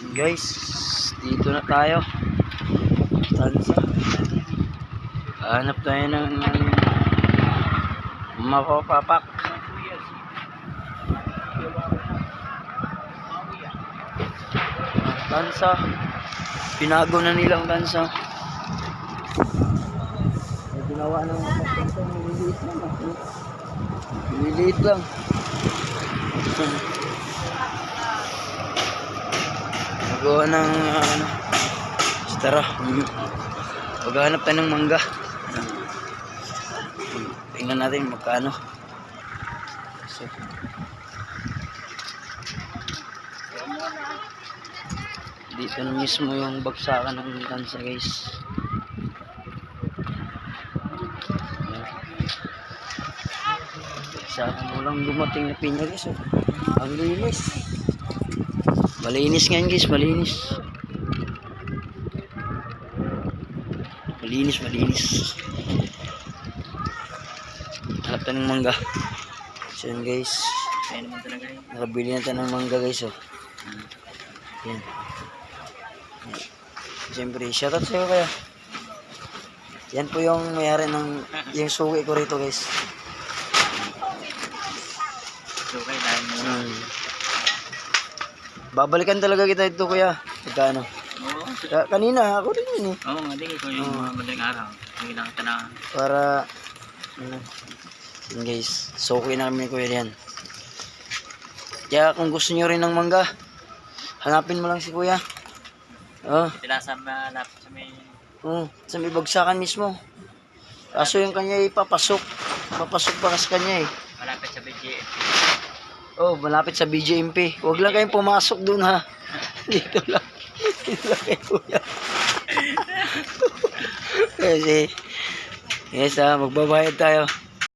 Guys, dito na tayo. Tansa. Hanap tayo ng mapapapak. Tansa. Pinago na nilang tansa. Ginawa ng mga tansa. Maliliit lang. Maliliit lang. Magawa ng ano. Tara. mm, Maghanap tayo ng mangga. Tingnan natin magkano. So, dito na mismo yung bagsakan ng kansa guys. Bagsakan mo lang dumating na pinya guys. Oh. Ang linis. Malinis nga yan, guys, malinis. Malinis, malinis. Hanap tayo ng mangga. So yun guys. Kaya naman talaga yun. Nakabili na tayo ng mangga guys oh. Yan. Siyempre, shoutout sa'yo kaya. Yan po yung mayari ng yung suwi ko rito guys. Kaya dahil mo. Hmm. Babalikan talaga kita ito kuya. Pagkano? Oo. Ka- kanina ako rin yun eh. Oo, nga din. Ikaw yung Oo. mga madaling araw. Hindi lang kita na. Para ano, yun guys, suki na kami ni kuya yan. Kaya kung gusto nyo rin ng mangga, hanapin mo lang si kuya. Oh, Tilasam na lapit sa may... oh, sa may bagsakan mismo. Kaso yung kanya ipapasok. Papasok pa sa kanya eh. Malapit sa BGF. Oh, malapit sa BJMP. Huwag lang kayong pumasok dun ha. Dito lang. Dito lang kayo kuya. Kasi, yes ha, magbabayad tayo.